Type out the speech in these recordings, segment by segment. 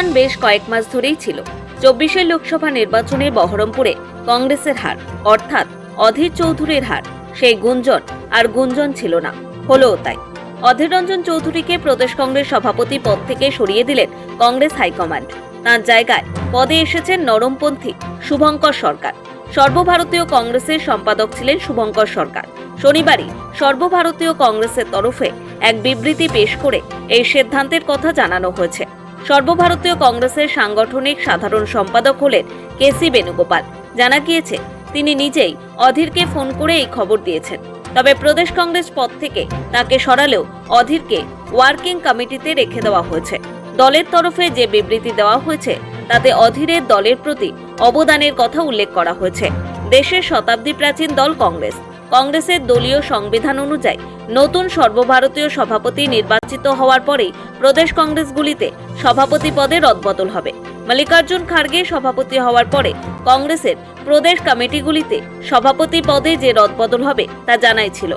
গুঞ্জন বেশ কয়েক মাস ধরেই ছিল। চব্বিশের লোকসভা নির্বাচনে বহরমপুরে কংগ্রেসের হার, অর্থাৎ অধীর চৌধুরীর হার, সেই গুঞ্জন আর গুঞ্জন ছিল না, হলোও তাই। অধীর রঞ্জন চৌধুরীকে প্রদেশ কংগ্রেস সভাপতি পদ থেকে সরিয়ে দিলেন কংগ্রেস হাইকমান্ড। তাঁর জায়গায় পদে এসেছেন নরমপন্থী শুভঙ্কর সরকার। সর্বভারতীয় কংগ্রেসের সম্পাদক ছিলেন শুভঙ্কর সরকার। শনিবারই সর্বভারতীয় কংগ্রেসের তরফে এক বিবৃতি পেশ করে এই সিদ্ধান্তের কথা জানানো হয়েছে। সর্বভারতীয় কংগ্রেসের সাংগঠনিক সাধারণ সম্পাদক হলেন কেসি বেণুগোপাল। জানা গিয়েছে, তিনি নিজেই অধীরকে ফোন করে এই খবর দিয়েছেন। তবে প্রদেশ কংগ্রেস পদ থেকে তাকে সরালেও অধীরকে ওয়ার্কিং কমিটিতে রেখে দেওয়া হয়েছে। দলের তরফে যে বিবৃতি দেওয়া হয়েছে, তাতে অধীরের দলের প্রতি অবদানের কথা উল্লেখ করা হয়েছে। দেশের শতাব্দী প্রাচীন দল কংগ্রেস। কংগ্রেসের দলীয় সংবিধান অনুযায়ী নতুন সর্বভারতীয় সভাপতি নির্বাচিত হওয়ার পরেই প্রদেশ কংগ্রেসগুলিতে সভাপতি পদে রদবদল হবে। মল্লিকার্জুন খার্গে সভাপতি হওয়ার পরে কংগ্রেসের প্রদেশ কমিটিগুলিতে সভাপতি পদে যে রদবদল হবে তা জানাই ছিল।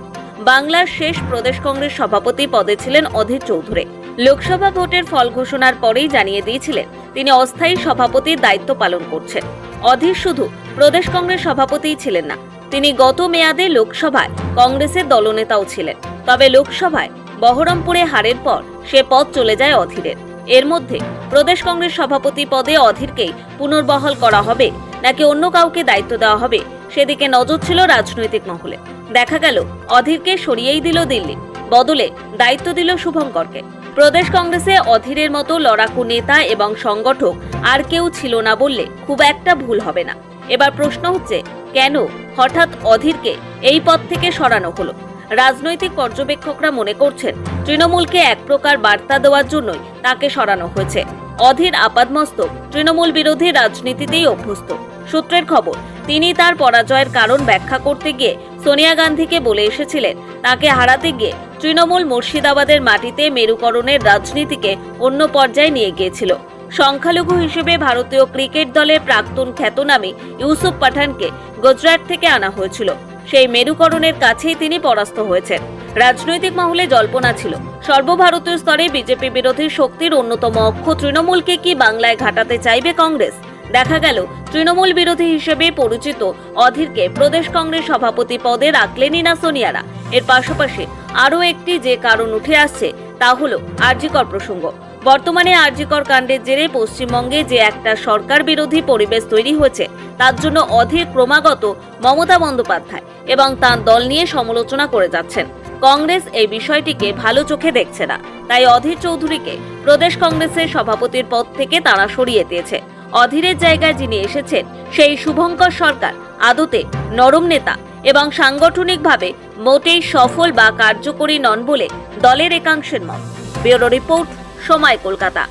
বাংলার শেষ প্রদেশ কংগ্রেস সভাপতি পদে ছিলেন অধীর চৌধুরী। লোকসভা ভোটের ফল ঘোষণার পরেই জানিয়ে দিয়েছিলেন, তিনি অস্থায়ী সভাপতির দায়িত্ব পালন করছেন। অধীর শুধু প্রদেশ কংগ্রেস সভাপতিই ছিলেন না তিনি গত মেয়াদে লোকসভায় কংগ্রেসের দলনেতাও ছিলেন। তবে লোকসভায় বহরমপুরে হারের পর সে পদ চলে যায় অধীরের। এর মধ্যে প্রদেশ কংগ্রেস সভাপতি পদে অধীরকেই পুনর্বহাল করা হবে নাকি অন্য কাউকে দায়িত্ব দেওয়া হবে সেদিকে নজর ছিল রাজনৈতিক মহলে। দেখা গেল, অধীরকে সরিয়েই দিল দিল্লি, বদলে দায়িত্ব দিল শুভঙ্করকে। প্রদেশ কংগ্রেসে অধীরের মতো লড়াকু নেতা এবং সংগঠক আর কেউ ছিল না বললে খুব একটা ভুল হবে না। এবার প্রশ্ন হচ্ছে, কেন হঠাৎ অধীরকে এই পদ থেকে সরানো হলো? রাজনৈতিক পর্যবেক্ষকরা মনে করছেন, তৃণমূলকে এক প্রকার বার্তা দেওয়ার জন্যই তাকে সরানো হয়েছে। অধীর আপাদমস্তক তৃণমূল বিরোধী রাজনীতিতেই অভ্যস্ত। সূত্রের খবর, তিনি তার পরাজয়ের কারণ ব্যাখ্যা করতে গিয়ে সোনিয়া গান্ধীকে বলে এসেছিলেন, তাকে হারাতে গিয়ে তৃণমূল মুর্শিদাবাদের মাটিতে মেরুকরণের রাজনীতিকে অন্য পর্যায়ে নিয়ে গিয়েছিল। সংখ্যালঘু হিসেবে ভারতীয় ক্রিকেট দলের প্রাক্তন খ্যাতনামী ইউসুফ পাঠানকে গুজরাট থেকে আনা হয়েছিল। সেই মেরুকরণের কাছেই তিনি পরাস্ত হয়েছেন। রাজনৈতিক মহলে জল্পনা ছিল, সর্বভারতীয় স্তরে বিজেপি বিরোধী শক্তির অন্যতম অক্ষ তৃণমূলকে কি বাংলায় ঘাটাতে চাইবে কংগ্রেস? দেখা গেল, তৃণমূল বিরোধী হিসেবে পরিচিত অধীরকে প্রদেশ কংগ্রেস সভাপতি পদে রাখলেনই না সোনিয়ারা। এর পাশাপাশি আরও একটি যে কারণ উঠে আসছে, তা হল আরজিকর প্রসঙ্গ। বর্তমানে আরজিকর কাণ্ডের জেরে পশ্চিমবঙ্গে যে একটা সরকার বিরোধী পরিবেশ তৈরি হয়েছে, তার জন্য অধীর ক্রমাগত মমতা বন্দ্যোপাধ্যায় এবং তার দল নিয়ে সমালোচনা করে যাচ্ছেন। কংগ্রেস এই বিষয়টিকে ভালো চোখে দেখছে না, তাই অধীর চৌধুরীকে প্রদেশ কংগ্রেসের সভাপতির পদ থেকে তারা সরিয়ে দিয়েছে। অধীরের জায়গায় যিনি এসেছেন, সেই শুভঙ্কর সরকার, আদতে নরম নেতা এবং সাংগঠনিকভাবে মোটেই সফল বা কার্যকরী নন বলে দলের একাংশের মত। ব্যুরো রিপোর্ট সময় কলকাতা।